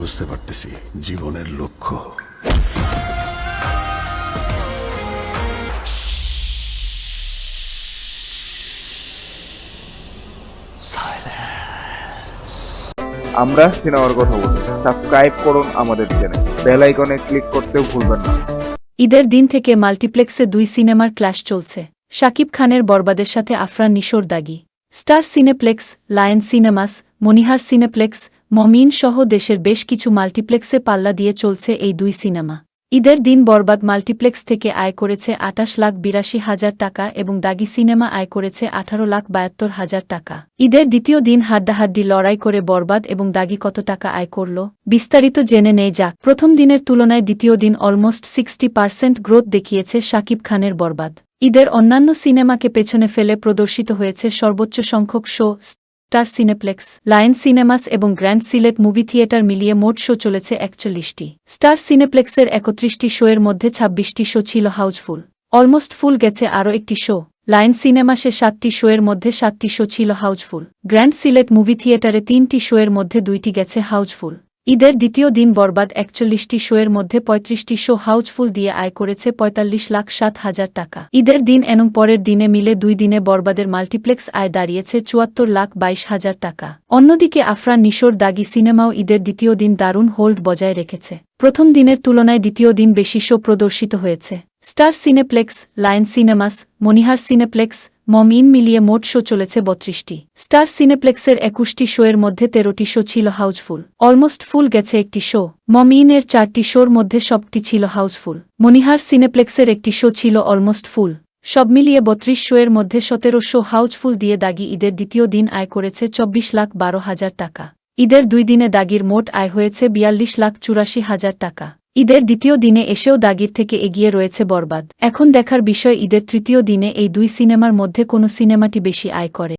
বুঝতে পারতেছি জীবনের লক্ষ্য। আমরা সিনেমার কথা বলি সাবস্ক্রাইব করুন আমাদের চ্যানেল বেল আইকনে ক্লিক করতেও ভুলবেন না। ঈদের দিন থেকে মাল্টিপ্লেক্সে দুই সিনেমার ক্ল্যাশ চলছে। শাকিব খানের বরবাদের সাথে আফরান নিশোর Dagi. Star Cineplex Lion Cinemas Monihar Cineplex Momin সহ দেশের বেশ কিছু মাল্টিপ্লেক্সে পাল্লা দিয়ে চলছে এই দুই সিনেমা। ঈদের দিন বরবাদ মাল্টিপ্লেক্স থেকে আয় করেছে আটাশ লাখ বিরাশি হাজার টাকা এবং দাগি সিনেমা আয় করেছে আঠারো লাখ বায়াত্তর হাজার টাকা। ঈদের দ্বিতীয় দিন হাড্ডাহাড্ডি লড়াই করে বরবাদ এবং দাগি কত টাকা আয় করল, বিস্তারিত জেনে নেই যাক। প্রথম দিনের তুলনায় দ্বিতীয় দিন অলমোস্ট সিক্সটি পার্সেন্ট গ্রোথ দেখিয়েছে শাকিব খানের বরবাদ। ঈদের অন্যান্য সিনেমাকে পেছনে ফেলে প্রদর্শিত হয়েছে সর্বোচ্চ সংখ্যক show Star Cineplex, Lion Cinemas এবং গ্র্যান্ড সিলেট মুভি থিয়েটার মিলিয়ে মোট শো চলেছে একচল্লিশটি। স্টার সিনেপ্লেক্সের একত্রিশটি শোয়ের মধ্যে ছাব্বিশটি শো ছিল হাউসফুল। অলমোস্ট ফুল গেছে আরও একটি শো। লায়ন সিনেমাসে সাতটি শোয়ের মধ্যে সাতটি শো ছিল হাউসফুল। গ্র্যান্ড সিলেট মুভি থিয়েটারে তিনটি শোয়ের মধ্যে দুইটি গেছে হাউসফুল। ঈদের দ্বিতীয় দিন বরবাদ একচল্লিশটি শোয়ের মধ্যে পঁয়ত্রিশটি শো হাউজফুল দিয়ে আয় করেছে পঁয়তাল্লিশ লাখ সাত হাজার টাকা। ঈদের দিন এবং পরের দিনে মিলে দুই দিনে বরবাদের মাল্টিপ্লেক্স আয় দাঁড়িয়েছে চুয়াত্তর লাখ বাইশ হাজার টাকা। অন্যদিকে আফরান নিশোর দাগি সিনেমাও ঈদের দ্বিতীয় দিন দারুণ হোল্ড বজায় রেখেছে। প্রথম দিনের তুলনায় দ্বিতীয় দিন বেশি শো প্রদর্শিত হয়েছে। Star Cineplex, Lion Cinemas, Monihar Cineplex, Momin মিলিয়ে মোট শো চলেছে বত্রিশটি। স্টার সিনেপ্লেক্সের একুশটি শোয়ের মধ্যে তেরোটি শো ছিল হাউসফুল। অলমোস্ট ফুল গেছে একটি শো। মমিনের চারটি শোর মধ্যে সবটি ছিল হাউসফুল। মনিহার সিনেপ্লেক্সের একটি শো ছিল অলমোস্ট ফুল। সব মিলিয়ে বত্রিশ শোয়ের মধ্যে সতেরো শো হাউসফুল দিয়ে দাগি ঈদের দ্বিতীয় দিন আয় করেছে চব্বিশ লাখ বারো হাজার টাকা। ঈদের দুই দিনে দাগির মোট আয় হয়েছে বিয়াল্লিশ লাখ চুরাশি হাজার টাকা। ঈদের দ্বিতীয় দিনে এসেও দাগির থেকে এগিয়ে রয়েছে বরবাদ। এখন দেখার বিষয় ঈদের তৃতীয় দিনে এই দুই সিনেমার মধ্যে কোনো সিনেমাটি বেশি আয় করে।